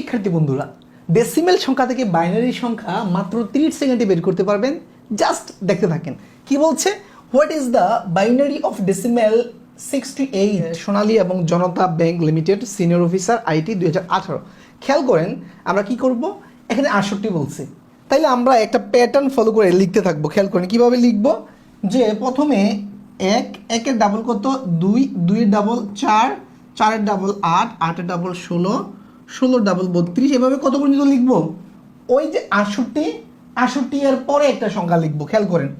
শিক্ষার্থী বন্ধুরা ডেসিমেল সংখ্যা থেকে বাইনারি সংখ্যা মাত্র তিরিশ সেকেন্ডে বের করতে পারবেন। জাস্ট দেখতে থাকেন। কি বলছে? What is the binary of decimal sixty eight Sonali এবং Janata bank limited senior officer IT দুই হাজার আঠারো। খেয়াল করেন আমরা কি করব? এখানে আটষট্টি বলছে। তাইলে আমরা একটা প্যাটার্ন ফলো করে লিখতে থাকব। খেয়াল করেন কীভাবে লিখব? যে প্রথমে এক একের ডাবল কত? দুই দুইয়ের ডাবল চার চারের ডাবল আট আটের ডাবল ষোলো ষোলোর ডাবল বত্রিশ, এভাবে কত পর্যন্ত লিখব? ওই যে আটষট্টি আটষট্টি এর পরে একটা সংখ্যা লিখব, খেয়াল করেন।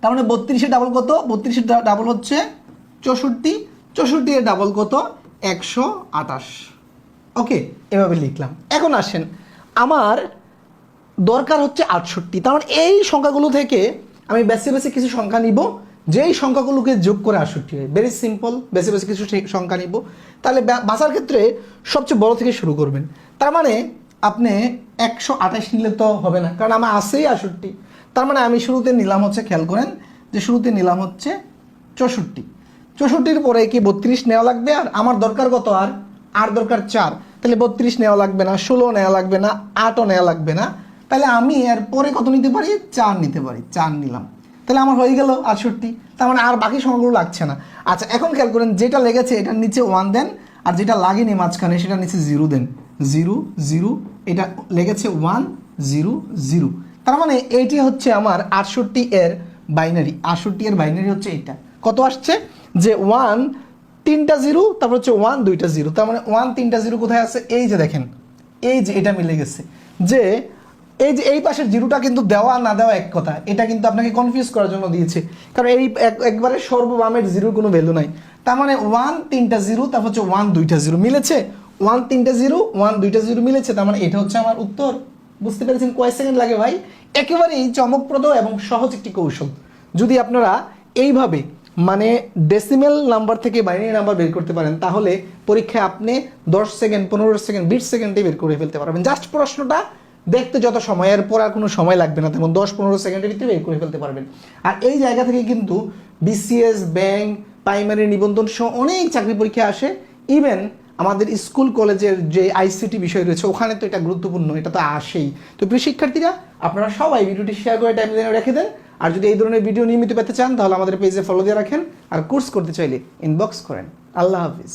তার মানে বত্রিশের ডাবল কত? বত্রিশের ডাবল হচ্ছে চৌষট্টি চৌষট্টি এর ডাবল কত? একশো আটাশ ওকে এভাবে লিখলাম। এখন আসেন, আমার দরকার হচ্ছে আটষট্টি। তার মানে এই সংখ্যাগুলো থেকে আমি বেশি বেশি কিছু সংখ্যা নিব। যেই সংখ্যাগুলোকে যোগ করে আটষট্টি হয় ভেরি সিম্পল বেশি বেশি কিছু সংখ্যা নিব, তাহলে বা- বাঁচার ক্ষেত্রে সবচেয়ে বড় থেকে শুরু করবেন। তার মানে আপনি একশো আঠাশ নিলে তো হবে না, কারণ আমার আছেই আটষট্টি তার মানে আমি শুরুতে নিলাম হচ্ছে, খেয়াল করেন, যে শুরুতে নিলাম হচ্ছে চৌষট্টি। চৌষট্টির পরে কি বত্রিশ নেওয়া লাগবে? আর আমার দরকার কত? আর আর দরকার চার। তাহলে বত্রিশ নেওয়া লাগবে না, ষোলো নেওয়া লাগবে না, আটও নেওয়া লাগবে না। তাহলে আমি এর পরে কত নিতে পারি? চার নিতে পারি, চার নিলাম। তাহলে আমার হয়ে গেল আটষট্টি। তার মানে আর বাকি সংখ্যাগুলো লাগছে না। আচ্ছা এখন খেয়াল করেন, যেটা লেগেছে এটার নিচে ওয়ান দেন আর যেটা লাগেনি মাঝখানে সেটা নিচে জিরো দেন জিরো জিরো এটা লেগেছে ওয়ান জিরো জিরো তার মানে এইটি হচ্ছে আমার আটষট্টি এর বাইনারি আটষট্টি এর বাইনারি হচ্ছে এইটা কত আসছে? যে ওয়ান তিনটা জিরো তারপর হচ্ছে ওয়ান দুইটা জিরো তার মানে ওয়ান তিনটা জিরো কোথায় আছে? এই যে দেখেন, এই যে এটা মিলে গেছে। যে এই যে এই পাশের জিরোটা কিন্তু দেওয়া না দেওয়া এক কথা, এটা কিন্তু আপনাকে কনফিউজ করার জন্য দিয়েছে। কারণ এই একবারে সর্ববামের জিরোর কোনো ভ্যালু নাই। তার মানে ওয়ান তিনটা জিরো, তারপর হচ্ছে ওয়ান দুইটা জিরো মিলেছে। ওয়ান তিনটা জিরো ওয়ান দুইটা জিরো মিলেছে। তার মানে এটা হচ্ছে আমার উত্তর। বুঝতে পেরেছেন কয় সেকেন্ড লাগে ভাই? একেবারেই চমকপ্রদ এবং সহজ একটি কৌশল। যদি আপনারা এইভাবে মানে ডেসিমেল নাম্বার থেকে বাইনারি নাম্বার বের করতে পারেন, তাহলে পরীক্ষায় আপনি দশ সেকেন্ড পনেরো সেকেন্ড বিশ সেকেন্ডে বের করে ফেলতে পারবেন। জাস্ট প্রশ্নটা দেখতে যত সময় এর পর আর কোনো সময় লাগবে না, তেমন দশ পনেরো সেকেন্ডের ভিতরে বের করে ফেলতে পারবেন। আর এই জায়গা থেকে কিন্তু বিসিএস ব্যাংক প্রাইমারি নিবন্ধন সহ অনেক চাকরি পরীক্ষা আসে। ইভেন আমাদের স্কুল কলেজের যে আইসিটি বিষয় রয়েছে, ওখানে তো এটা গুরুত্বপূর্ণ, এটা তো আসেই। তো প্রিয় শিক্ষার্থীরা, আপনারা সবাই ভিডিওটি শেয়ার করে টাইম লাইনে রেখে দেন। আর যদি এই ধরনের ভিডিও নিয়মিত পেতে চান, তাহলে আমাদের পেজে ফলো দিয়ে রাখেন। আর কোর্স করতে চাইলে ইনবক্স করেন। আল্লাহ হাফিজ।